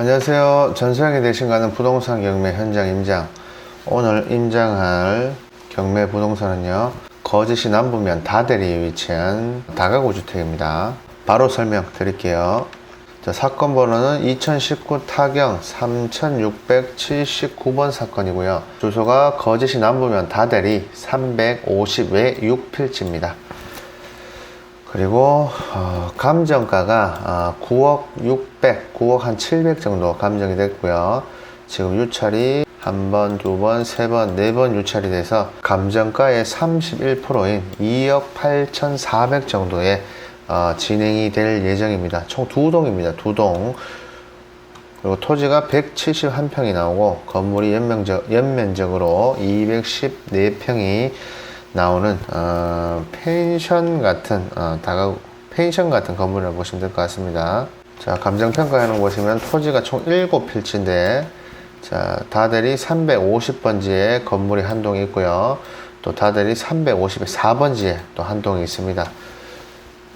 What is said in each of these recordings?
안녕하세요. 전소양이 대신 가는 부동산 경매 현장 임장. 오늘 임장할 경매 부동산은요. 거제시 남부면 다대리에 위치한 다가구 주택입니다. 바로 설명 드릴게요. 자, 사건 번호는 2019 타경 3679번 사건이고요. 주소가 거제시 남부면 다대리 350외 6필지입니다. 그리고 어, 감정가가 어, 9억 600, 9억 한 700 정도 감정이 됐고요. 지금 유찰이 한 번, 두 번, 세 번, 네 번 유찰이 돼서 감정가의 31%인 2억 8,400 정도의 어, 진행이 될 예정입니다. 총 두 동입니다. 두 동. 그리고 토지가 171평이 나오고 건물이 연면적, 연면적으로 214평이 나오는 어, 펜션 같은 어, 다가 펜션 같은 건물이라고 보시면 될 것 같습니다. 자 감정 평가하는 거 보시면 토지가 총 7필지인데 자 다들이 350번지에 건물이 한 동이 있고요. 또 다들이 354번지에 또 한 동이 있습니다.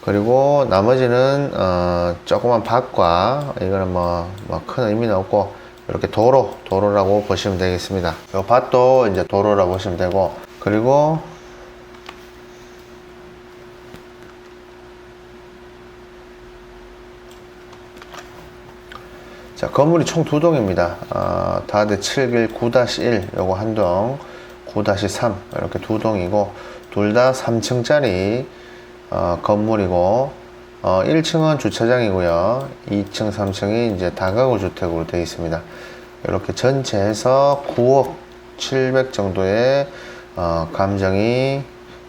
그리고 나머지는 어, 조그만 밭과 이거는 뭐 큰 의미는 없고 이렇게 도로 도로라고 보시면 되겠습니다. 이 밭도 이제 도로라고 보시면 되고 그리고 자, 건물이 총 두 동입니다. 어, 다대 7길 9-1 요거 한 동, 9-3 이렇게 두 동이고 둘 다 3층짜리 어, 건물이고 어, 1층은 주차장이고요. 2층, 3층이 이제 다가구 주택으로 되어 있습니다. 이렇게 전체 해서 9억 700 정도의 어, 감정이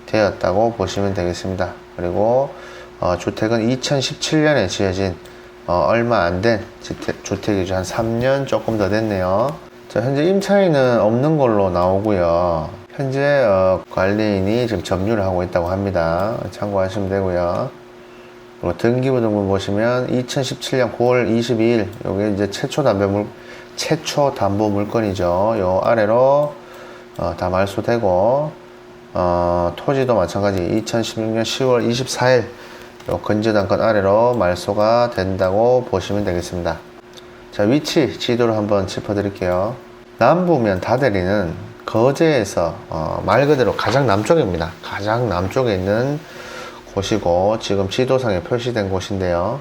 되었다고 보시면 되겠습니다. 그리고 어, 주택은 2017년에 지어진 어, 얼마 안 된 주택이죠. 한 3년 조금 더 됐네요. 자, 현재 임차인은 없는 걸로 나오고요. 현재 어, 관리인이 지금 점유를 하고 있다고 합니다. 참고하시면 되고요. 그리고 등기부 등본 보시면 2017년 9월 22일 요게 이제 최초 담배 물 최초 담보 물건이죠. 요 아래로 어, 다 말소되고 어, 토지도 마찬가지 2016년 10월 24일 요 건조단건 아래로 말소가 된다고 보시면 되겠습니다. 자, 위치 지도를 한번 짚어드릴게요. 남부면 다대리는 거제에서 어, 말 그대로 가장 남쪽입니다. 가장 남쪽에 있는 곳이고 지금 지도상에 표시된 곳인데요.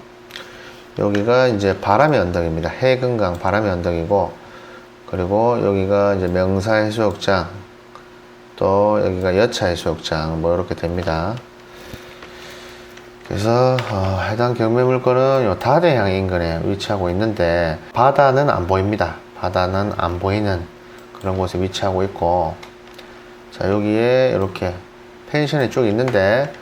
여기가 이제 바람의 언덕입니다. 해금강 바람의 언덕이고 그리고 여기가 이제 명사해수욕장 또 여기가 여차해수욕장 뭐 이렇게 됩니다. 그래서 어, 해당 경매 물건은 요 다대향 인근에 위치하고 있는데 바다는 안 보입니다. 바다는 안 보이는 그런 곳에 위치하고 있고 자 여기에 이렇게 펜션이 쭉 있는데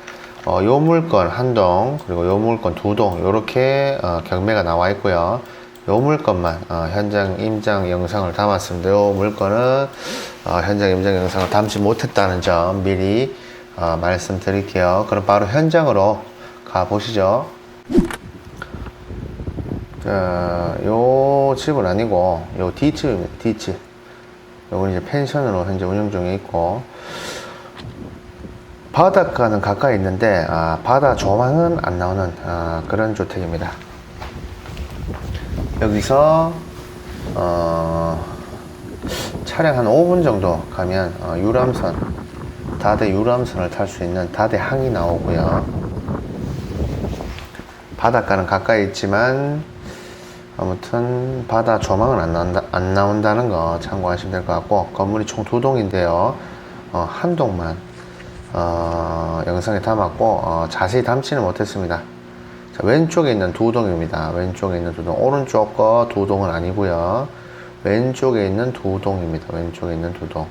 어, 요 물건 한 동 그리고 요 물건 두 동 이렇게 어, 경매가 나와 있고요. 요 물건만 어, 현장 임장 영상을 담았습니다. 요 물건은 어, 현장 임장 영상을 담지 못했다는 점 미리 어, 말씀드릴게요. 그럼 바로 현장으로 가 보시죠. 자, 요 집은 아니고 요 D집입니다. D집. 요건 이제 펜션으로 현재 운영 중에 있고 바닷가는 가까이 있는데 아, 바다 조망은 안 나오는 아, 그런 주택입니다. 여기서 어, 차량 한 5분 정도 가면 어, 유람선 다대 유람선을 탈 수 있는 다대 항이 나오고요. 바닷가는 가까이 있지만 아무튼 바다 조망은 안, 나온다, 안 나온다는 거 참고하시면 될 것 같고 건물이 총 두 동인데요. 어, 한 동만 어, 영상에 담았고 어, 자세히 담지는 못했습니다. 자, 왼쪽에 있는 두 동입니다. 왼쪽에 있는 두 동. 오른쪽 거 두 동은 아니고요. 왼쪽에 있는 두 동입니다. 왼쪽에 있는 두 동.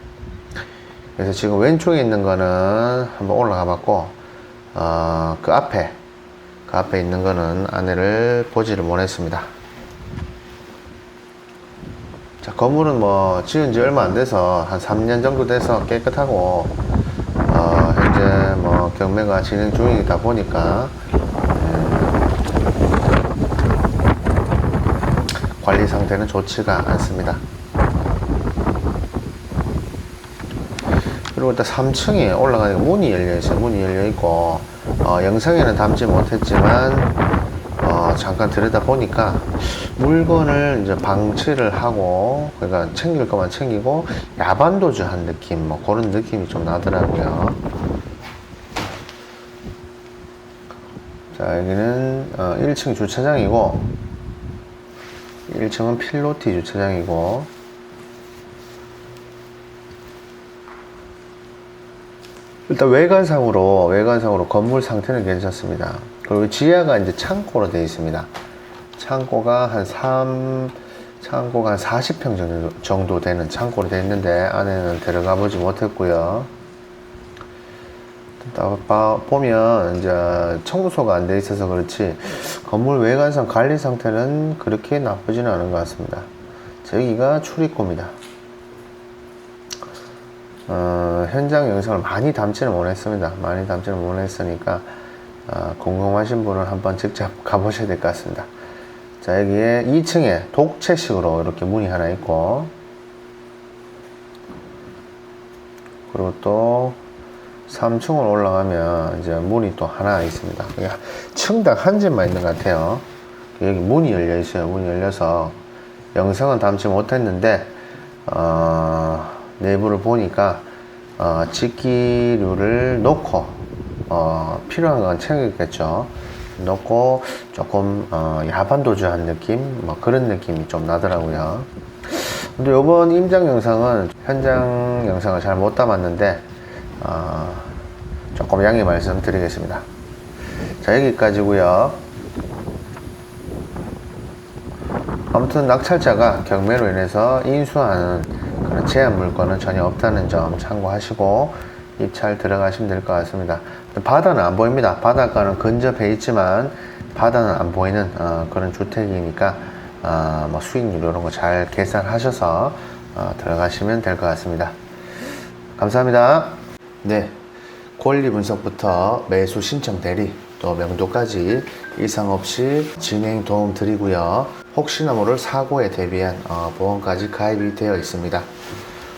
그래서 지금 왼쪽에 있는 거는 한번 올라가 봤고 어, 그 앞에 그 앞에 있는 거는 안에를 보지를 못했습니다. 자, 건물은 뭐 지은 지 얼마 안 돼서 한 3년 정도 돼서 깨끗하고 어, 현재 뭐 경매가 진행 중이다 보니까 예, 관리 상태는 좋지가 않습니다. 그리고 일단 3층에 올라가니까 문이 열려 있어요. 문이 열려 있고 어, 영상에는 담지 못했지만 어, 잠깐 들여다 보니까 물건을 이제 방치를 하고 그러니까 챙길 것만 챙기고 야반도주 한 느낌 뭐 그런 느낌이 좀 나더라고요. 자 여기는 어, 1층 주차장이고 1층은 필로티 주차장이고 일단 외관상으로 외관상으로 건물 상태는 괜찮습니다. 그리고 지하가 이제 창고로 되어 있습니다. 창고가 한 3, 창고가 한 40평 정도, 정도 되는 창고로 되어 있는데 안에는 들어가 보지 못했고요. 보면 이제 청소가 안 돼 있어서 그렇지 건물 외관상 관리 상태는 그렇게 나쁘지는 않은 것 같습니다. 저기가 출입구입니다. 어, 현장 영상을 많이 담지는 못했습니다. 많이 담지는 못했으니까 어, 궁금하신 분은 한번 직접 가보셔야 될 것 같습니다. 자 여기에 2층에 독채식으로 이렇게 문이 하나 있고 그리고 또 3층으로 올라가면 이제 문이 또 하나 있습니다. 층당 한 집만 있는 것 같아요. 여기 문이 열려 있어요. 문이 열려서 영상은 담지 못했는데 어, 내부를 보니까 어, 직기류를 놓고 어, 필요한 건 챙기겠죠. 놓고 조금 어, 야반도주한 느낌, 뭐 그런 느낌이 좀 나더라고요. 근데 이번 임장 영상은 현장 영상을 잘 못 담았는데 어, 조금 양해 말씀드리겠습니다. 자 여기까지고요. 아무튼 낙찰자가 경매로 인해서 인수하는 그런 제한 물건은 전혀 없다는 점 참고하시고 입찰 들어가시면 될 것 같습니다. 바다는 안 보입니다. 바닷가는 근접해 있지만 바다는 안 보이는 어, 그런 주택이니까 어, 뭐 수익률 이런 거 잘 계산하셔서 어, 들어가시면 될 것 같습니다. 감사합니다. 네. 권리 분석부터 매수 신청 대리 또 명도까지 이상 없이 진행 도움 드리고요. 혹시나 모를 사고에 대비한 어, 보험까지 가입이 되어 있습니다.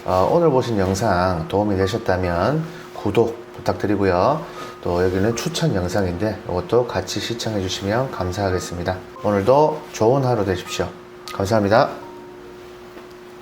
어, 오늘 보신 영상 도움이 되셨다면 구독 부탁드리고요. 또 여기는 추천 영상인데 이것도 같이 시청해 주시면 감사하겠습니다. 오늘도 좋은 하루 되십시오. 감사합니다.